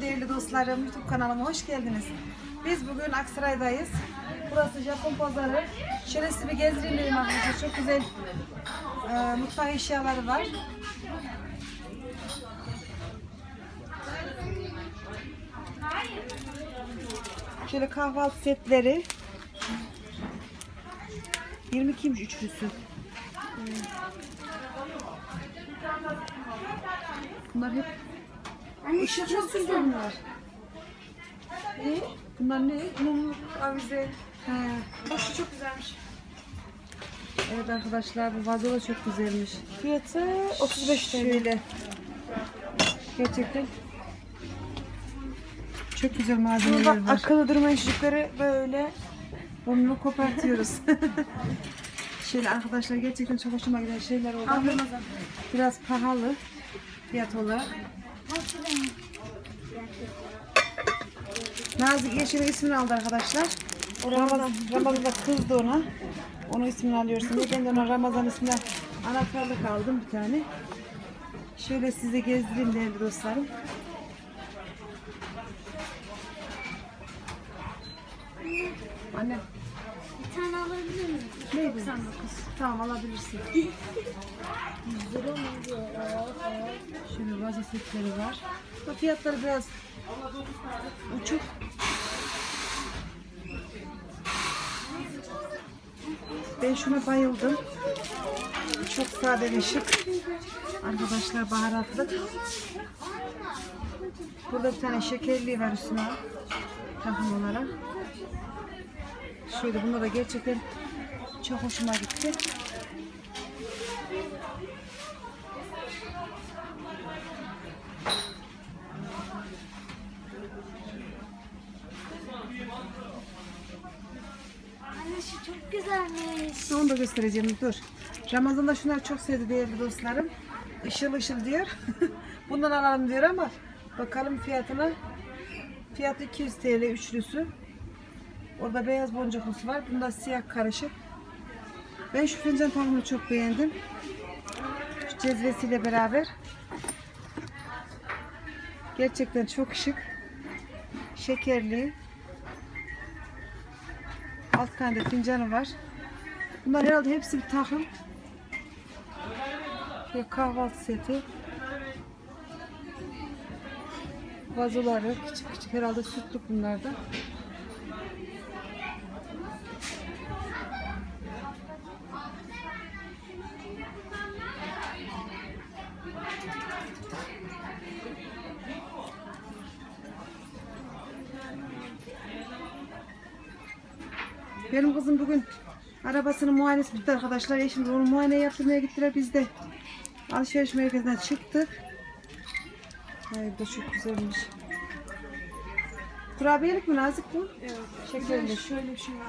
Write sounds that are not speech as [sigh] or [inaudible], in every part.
Değerli dostlarım, YouTube kanalıma hoş geldiniz. Biz bugün Aksaray'dayız. Burası Japon pazarı. Şöyle bir gezdireyim arkadaşlar. Çok güzel e, mutfak eşyaları var. Şöyle kahvaltı setleri. 22'ymiş üçlüsü. Bunlar hep Anne Işık güzel. bunlar. Ne? Bunlar ne? Mumluk, avize. He. Bak şu çok güzelmiş. Evet arkadaşlar bu vazo da çok güzelmiş. Fiyatı 35 TL. Şöyle. Gerçekten çok güzel malzemeler var. akıllı durma ışıkları böyle. Bunu kopartıyoruz. [laughs] Şöyle arkadaşlar gerçekten çok hoşuma giden şeyler oldu. Biraz pahalı fiyat olarak. Nazik Yeşil'in ismini aldı arkadaşlar. O Ramazan, Ramazan'da kızdı ona. Onun ismini alıyorsun. Ben de ona Ramazan ismine anahtarlık aldım bir tane. Şöyle size gezdireyim değerli dostlarım. Anne, Bir tane alabilir miyim? ne bu? Tamam alabilirsin. Şöyle vazo setleri var. Bu fiyatları biraz uçuk. Ben şuna bayıldım. Çok sade ve şık. Arkadaşlar baharatlı. Burada bir tane şekerli var üstüne. Takım olarak. Şöyle bunda da gerçekten çok hoşuma gitti. Anne şu çok güzelmiş. Onu da göstereceğim dur. Ramazan'da şunları çok sevdi değerli dostlarım. Işıl ışıl diyor. [laughs] Bundan alalım diyor ama bakalım fiyatına. Fiyatı 200 TL üçlüsü. Orada beyaz boncuklusu var. Bunda siyah karışık. Ben şu fincan takımını çok beğendim. Şu cezvesiyle beraber. Gerçekten çok şık. Şekerli. Alt tane de fincanı var. Bunlar herhalde hepsi bir takım. Şöyle kahvaltı seti. Vazoları küçük küçük herhalde sütlük bunlar Benim kızım bugün arabasının muayenesi bitti arkadaşlar. Eşim de onu muayene yaptırmaya gittiler. Biz de alışveriş merkezinden çıktık. Ay bu da çok güzelmiş. Kurabiyelik mi nazik bu? Evet. Şekerli. Şöyle bir şey var.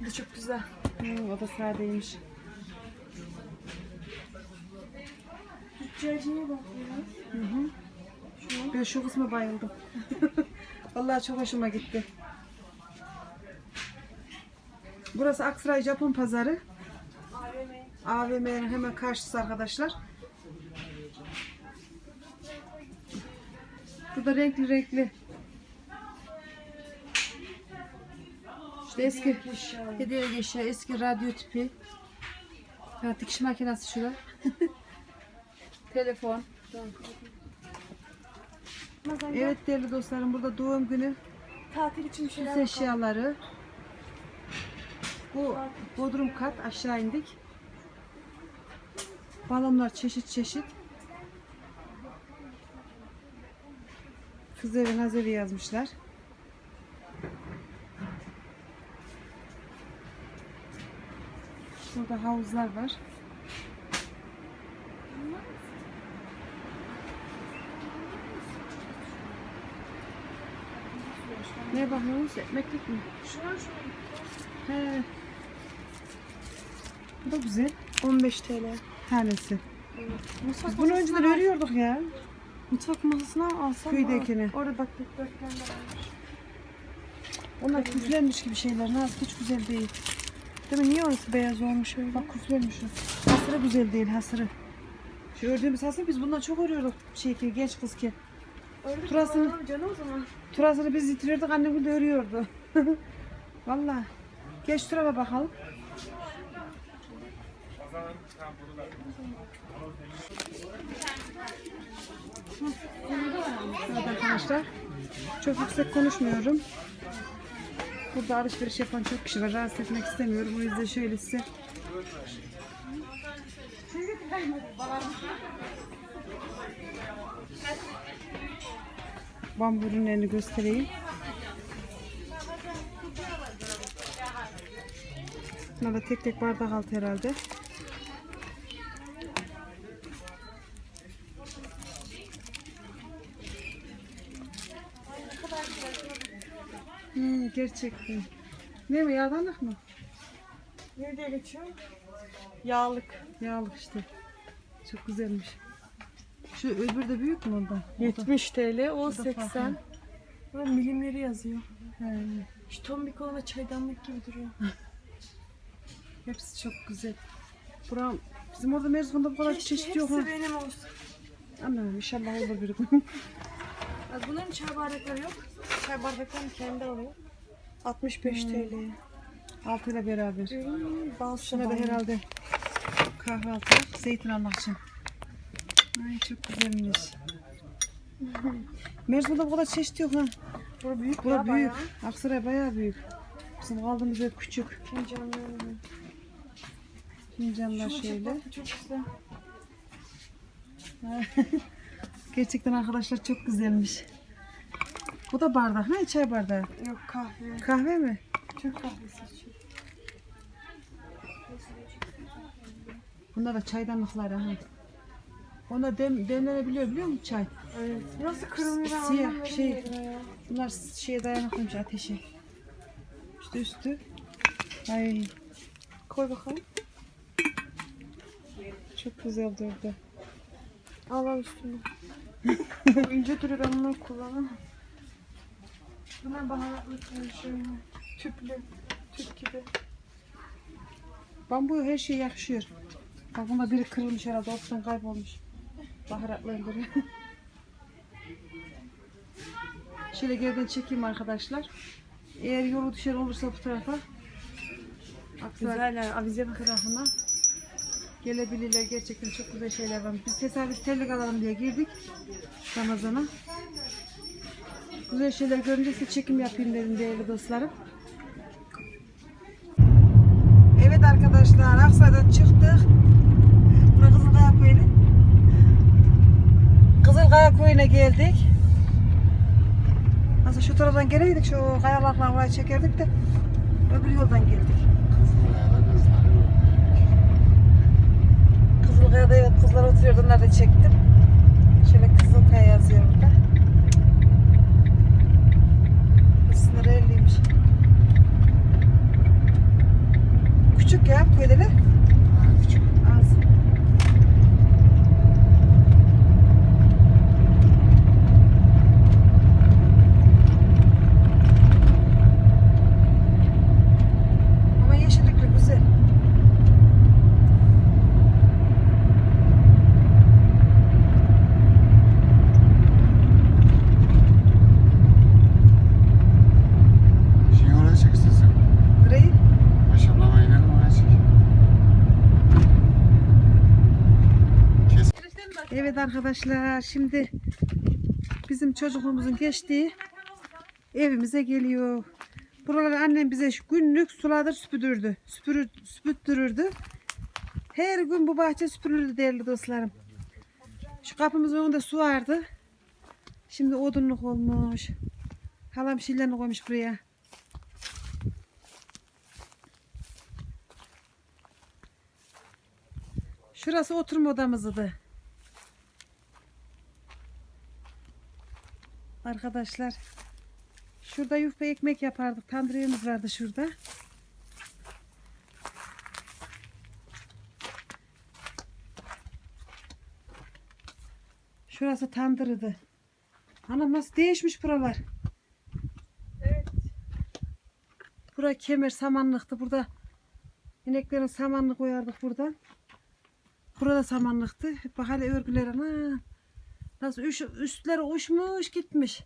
Bu da çok güzel. Hmm, o da sadeymiş. Tüccarcıya bak ya. Hı hı. Ben şu kısma bayıldım. [laughs] Vallahi çok hoşuma gitti. Burası Aksaray Japon Pazarı. AVM'nin hemen karşısı arkadaşlar. Burada renkli renkli. İşte eski hediye eşya, eski radyo tipi. Ha, dikiş makinesi şurada. [laughs] Telefon. Evet değerli dostlarım burada doğum günü tatil için süs eşyaları. Bu bodrum kat aşağı indik. Balonlar çeşit çeşit. Kız evi naz evi yazmışlar. Burada havuzlar var. Ne bakıyorsunuz? Ekmeklik mi? Şuna şu. He. Da güzel. 15 TL. Tanesi. Mutfak Bunu masasına önceden al. örüyorduk ya. Mutfak masasına alsam Köydekini. Orada bak dikdörtgen de varmış. Onlar küflenmiş gibi şeyler. Naz hiç güzel değil. Değil mi? Niye orası beyaz olmuş öyle? Bak küflenmiş o. Hasırı güzel değil hasırı. Şu ördüğümüz hasır biz bundan çok örüyorduk şeyki genç kızken. Öyle Turasını- Turasını... canım o zaman. Turasını biz yitiriyorduk annem de örüyordu. [laughs] Valla. Geç şu tarafa bakalım. Evet arkadaşlar. Çok yüksek konuşmuyorum. Burada alışveriş yapan çok kişi var. Rahatsız etmek istemiyorum. O yüzden şöyle size bambu ürünlerini göstereyim. Bunlar da tek tek bardak altı herhalde. Hmm, gerçekten. Ne mi yağdanlık mı? Ne diye geçiyor? Yağlık. Yağlık işte. Çok güzelmiş. Şu öbür de büyük mü ondan? O da- 70 TL, o da 80. farklı. Burada milimleri yazıyor. He, Şu tombik olana çaydanlık gibi duruyor. [laughs] hepsi çok güzel. Buram, bizim orada Merzu'nda bu kadar Keşke çeşit yok hepsi ha. benim olsun. Anam inşallah olur bir gün. [laughs] Bunların çay bardakları yok. Çay bardaklarını kendi alıyor. 65 Hmm. TL. Altıyla beraber. Bal Şuna da herhalde kahvaltı, zeytin almak için. Ay çok güzelmiş. [laughs] Merzu'da bu kadar çeşit yok ha. Bura büyük Bura büyük. bayağı. Aksaray bayağı büyük. Bizim kaldığımız yer küçük. Fincanlar Şunu şöyle. çok güzel. [laughs] Gerçekten arkadaşlar çok güzelmiş. Bu da bardak. Ne çay bardağı? Yok kahve. Kahve mi? Türk kahvesi için. Bunlar da çaydanlıkları ha. Ona dem, demlenebiliyor biliyor musun çay? Evet. Nasıl kırılmıyor Siyah, şey. Bunlar şeye dayanıklıymış ateşe. İşte üstü. Ay Koy bakalım. çok güzel durdu. Al al üstüne. İnce duruyor ben bunu kullanamam. Bunlar baharatlı karışıyor. Tüplü. Tüp gibi. Bambu her şeye yakışıyor. Bak bunda biri kırılmış herhalde ortadan kaybolmuş. Baharatlandırı. [laughs] Şöyle geriden çekeyim arkadaşlar. Eğer yolu düşer olursa bu tarafa Aksaray Güzeller. Avize bak. tarafına gelebilirler. Gerçekten çok güzel şeyler var. Biz tesadüf terlik alalım diye girdik Ramazan'a. Güzel şeyler görünce çekim yapayım dedim değerli dostlarım. Evet arkadaşlar Aksaray'dan çıktık. Kızılkaya Köyü'ne. Kızılkaya Köyü'ne geldik. Nasıl şu taraftan geleydik şu kayalarla çekerdik de öbür yoldan geldik. Kızılkaya'da evet kızlar oturuyordu da çektim. Şöyle Kızılkaya yazıyor burada. Sınır 50'ymiş. Küçük ya köydeler. Az. Evet arkadaşlar şimdi bizim çocukluğumuzun geçtiği evimize geliyor. Buraları annem bize şu günlük suladır süpürdürdü. Süpürür, süpürttürürdü. Her gün bu bahçe süpürüldü değerli dostlarım. Şu kapımızın önünde su vardı. Şimdi odunluk olmuş. Halam şeylerini koymuş buraya. Şurası oturma odamızdı. Arkadaşlar şurada yufka ekmek yapardık. Tandırımız vardı şurada. Şurası tandırıydı. Anam nasıl değişmiş buralar. Evet. Bura kemer samanlıktı. Burada ineklerin samanını koyardık buradan. Burada samanlıktı. Bak hele örgüler ana. Nasıl üş, üstleri uçmuş gitmiş.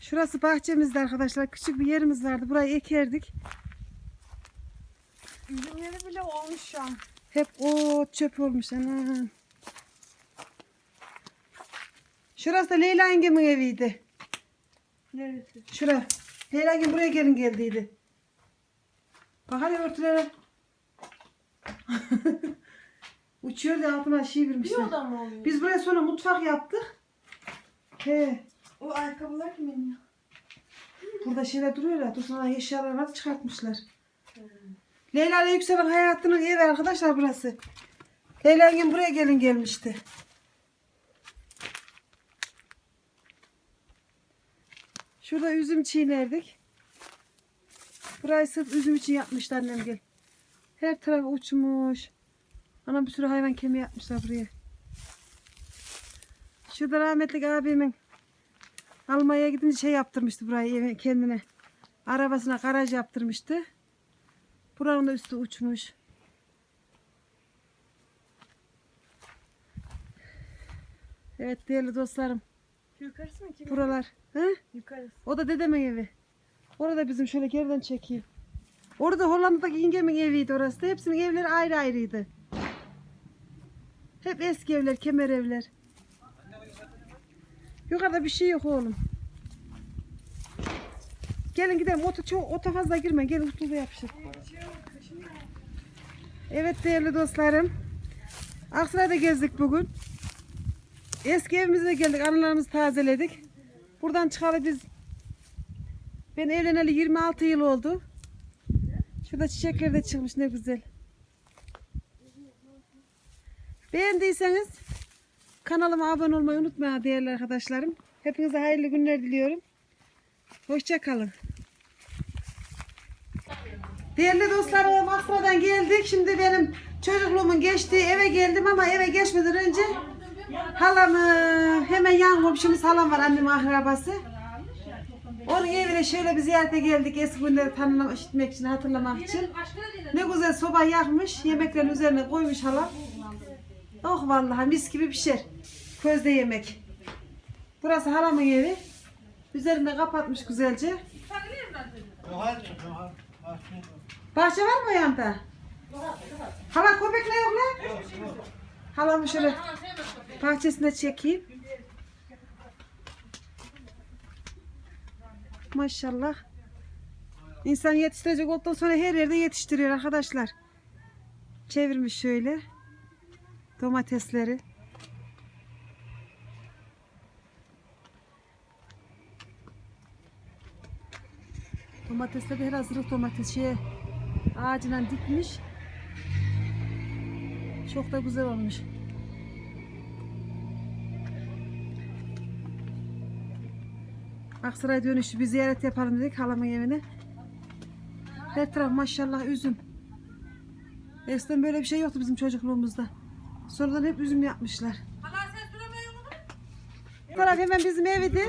Şurası bahçemizde arkadaşlar. Küçük bir yerimiz vardı. Burayı ekerdik. Üzümleri bile olmuş şu an. Hep o çöp olmuş ana. Şurası da Leyla yengemin eviydi. Neresi? Şura. Leyla yengem buraya gelin geldiydi. Bak hadi örtülere. [laughs] Uçuyor da altına şey Bir vermişler. oda mı oluyor? Biz buraya sonra mutfak yaptık. He. O ayakkabılar kimin ya? Burada şeyler duruyor ya. Dur sana eşyalar nasıl çıkartmışlar. Leyla ile Yüksel'in hayatının evi arkadaşlar burası. Leyla yengem buraya gelin gelmişti. Şurada üzüm çiğnerdik. Burayı sırf üzüm için yapmışlar annem gel. Her taraf uçmuş. Ana bir sürü hayvan kemiği yapmışlar buraya. Şurada rahmetli abimin Almanya'ya gidince şey yaptırmıştı burayı kendine. Arabasına garaj yaptırmıştı. Buranın da üstü uçmuş. Evet değerli dostlarım. Yukarısı mı kimin? Buralar. He? Yukarısı. O da dedemin evi. Orada bizim şöyle geriden çekeyim. Orada Hollanda'daki yengemin eviydi orası da. Hepsinin evleri ayrı ayrıydı. Hep eski evler, kemer evler. Yukarıda bir şey yok oğlum. Gelin gidelim. Ota, çok, ota fazla girme. Gelin utulda yapışır. Evet değerli dostlarım. Aksaray'da gezdik bugün. Eski evimize geldik. Anılarımızı tazeledik. Buradan çıkalı biz ben evleneli 26 yıl oldu. Şurada çiçekler de çıkmış ne güzel. Beğendiyseniz kanalıma abone olmayı unutmayın değerli arkadaşlarım. Hepinize hayırlı günler diliyorum. Hoşça kalın. Değerli dostlarım Aksaray'dan geldik. Şimdi benim çocukluğumun geçtiği eve geldim ama eve geçmeden önce halamı hemen yan komşumuz halam var annemin akrabası. Onun evine şöyle bir ziyarete geldik eski günleri tanımak, işitmek için, hatırlamak için. Ne güzel soba yakmış, yemeklerin üzerine koymuş halam. Oh vallahi mis gibi pişer. Közde yemek. Burası halamın evi. Üzerinde kapatmış güzelce. Bahçe var mı yanda? Hala köpek ne yok lan? Halamı şöyle bahçesine çekeyim. Maşallah. İnsan yetiştirecek olduktan sonra her yerde yetiştiriyor arkadaşlar. Çevirmiş şöyle. Domatesleri. Domatesleri de her hazırlık domates şey ağacına dikmiş. Çok da güzel olmuş. Aksaray dönüşü bir ziyaret yapalım dedik halamın evine. Her taraf maşallah üzüm. Eskiden böyle bir şey yoktu bizim çocukluğumuzda. Sonradan hep üzüm yapmışlar. Bu taraf hemen bizim evidir.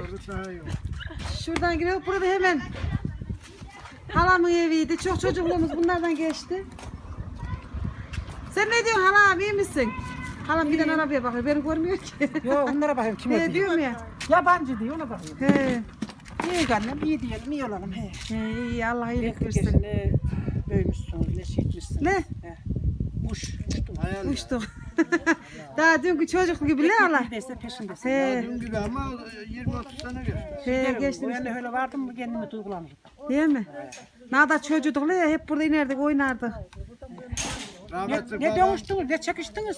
Şuradan giriyor. Burada hemen halamın eviydi. Çok çocukluğumuz bunlardan geçti. Sen ne diyorsun halam iyi misin? Halam giden arabaya bakıyor. Beni görmüyor ki. Yok onlara bakayım kime He diyor. diyorum ya. Yabancı diyor ona bakayım. He. İyi annem iyi diyelim iyi olalım he. He iyi Allah iyilik Ne versin. ne büyümüşsünüz ne şişmişsiniz. Ne? He. Kuş uçtum. Uçtuk. Daha dünkü çocuk gibi ne Allah. Neredeyse peşindesin. He. Dün gibi ama 20-30 sene geçti. He Bu geçtim. yana öyle vardım mı kendimi duygulanırım. Değil mi? Ne da çocukluk ya hep burada inerdik oynardık. Ne, Rahmetli ne babam- dövüştünüz ne çekiştiniz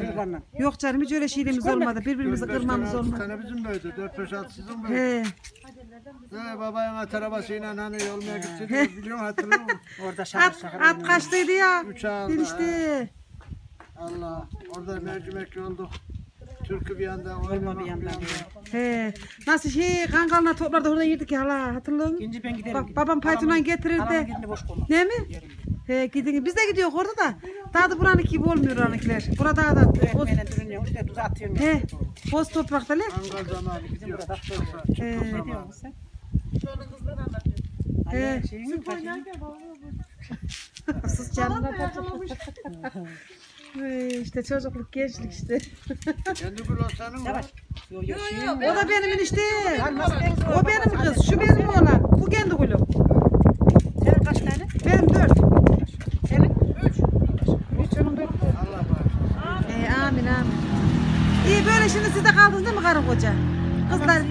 çocuklarla. Yok canım hiç öyle şeyimiz olmadı. Birbirimizi kırmamız olmadı. tane bizim böyleydi. 4-5-6 sizin böyle. He. He, babayın at arabasıyla hani yolmaya gitti. Biliyor musun hatırlıyor musun? [laughs] Orada şakır At, şakır. at kaçtıydı ya. Uçağında. Bilişti. Allah. Orada mercimek yolduk. Türkü bir yanda, oynamak bir yandan. He. Nasıl şey kankalına toplarda orada yedik ya hala hatırlıyor musun? İkinci ben giderim. Bak babam paytondan getirir Halamın de. yerini boş koyma. Ne mi? He gidin. Biz de gidiyoruz orada da. Daha da buranın gibi olmuyor oranınkiler. Burada daha da. Boz, işte tuz atıyorum. he. Boz toprakta ne? Angal zamanı gidiyor. He. Ne diyorsun sen? He. Şeyin taşı. [laughs] Sus canına Ee, [laughs] işte çocukluk, gençlik işte. Kendi gül olsanın var. Yok yok. O da benim enişte. O benim kız, şu benim oğlan. Bu kendi gülüm. Senin kaç tane? Benim dört. Senin? Üç. Üç onun dört. Allah bağışlasın. Ee, amin amin. İyi böyle şimdi siz de kaldınız değil mi karı koca? Kızlar,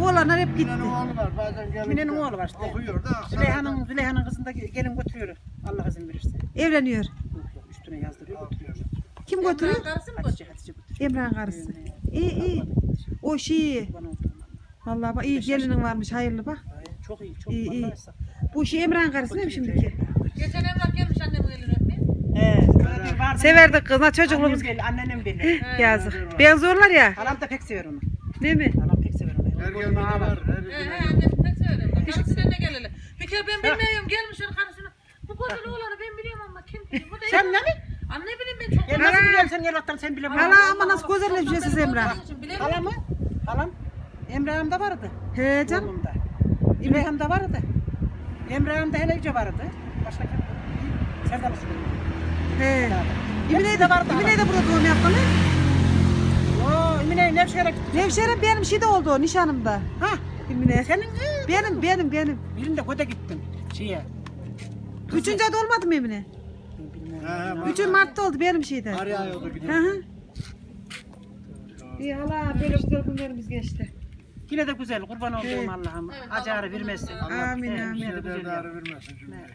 oğlanlar hep gitti. Mine'nin oğlu var bazen gelip Mine'nin oğlu var işte. Okuyor da Züleyha'nın Züleyha'nın kızını da gelin götürüyor. Allah izin verirse. Evleniyor. Yok, yok, Üstüne yazdırıyor götürüyor. Götürüyor? Hatice Hatice götürüyor. Emrah'ın karısı. İyi iyi. O şey. Vallahi bak iyi gelinin varmış hayırlı bak. Çok iyi çok İyi, iyi. Bu şey Emrah'ın karısı değil mi şimdiki? Geçen Emrah gelmiş annemin elini öpmeye. He. vardı. Severdik kızına çocukluğumuz. Annem anneannem belli. Yazık. Benzorlar ya. Halam da pek sever onu. Değil mi? Halam pek sever onu. Her gelmede var. He annem pek severim. Karısıyla ne geleli. Bir kere ben bilmiyorum karısına. Bu güzel oğlanı ben biliyorum ama kim da Sen ne mi? Anne bileyim ben çok. Ya nasıl biliyorsun sen Yelvat'tan sen bilemezsin. Hala ama nasıl güzelleşiyorsunuz Emrah. Bilemem. Halam mı? Halam. Emrah'ım da vardı. He canım. İbrahim de vardı. Emrah'ım da hele iyice vardı. Başka kim? Serdar Usta. He. İmine de vardı. İmine de burada doğum yaptı mı? Oo, Emine Nevşehir'e gitti. Nevşehir'e benim şey de oldu nişanımda. Ha, İmine. senin. Benim benim benim. Birinde Koda gittin. Şeye. Üçüncü adı olmadı mı Emine? Üçün Mart'ta oldu benim şeyde. Kar yağıyordu Hı gidiyor. hı. İyi hala böyle güzel günlerimiz geçti. Yine de güzel kurban olduğum Evet. Allah'ım. Acarı vermesin. Allah Amin, kimseye amin. derdarı vermesin cümleye.